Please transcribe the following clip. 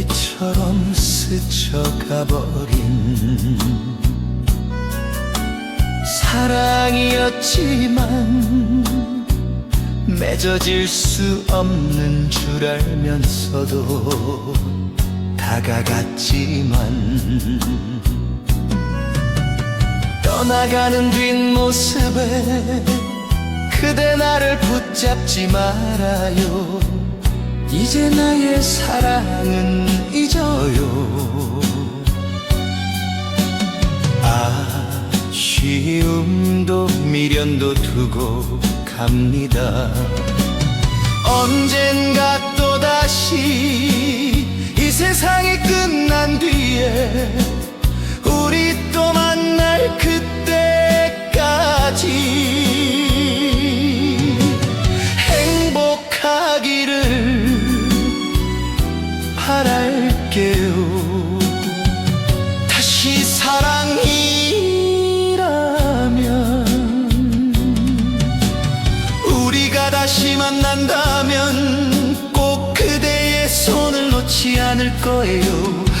참 스쳐가버린 사랑이었지만 맺어질 수 없는 줄 알면서도 다가갔지만 떠나가는 뒷모습에 그대 나를 붙잡지 말아요 이제 나의 사랑은 잊어요. 아쉬움도 미련도 두고 갑니다 다시 만난다면 꼭 그대의 손을 놓지 않을 거예요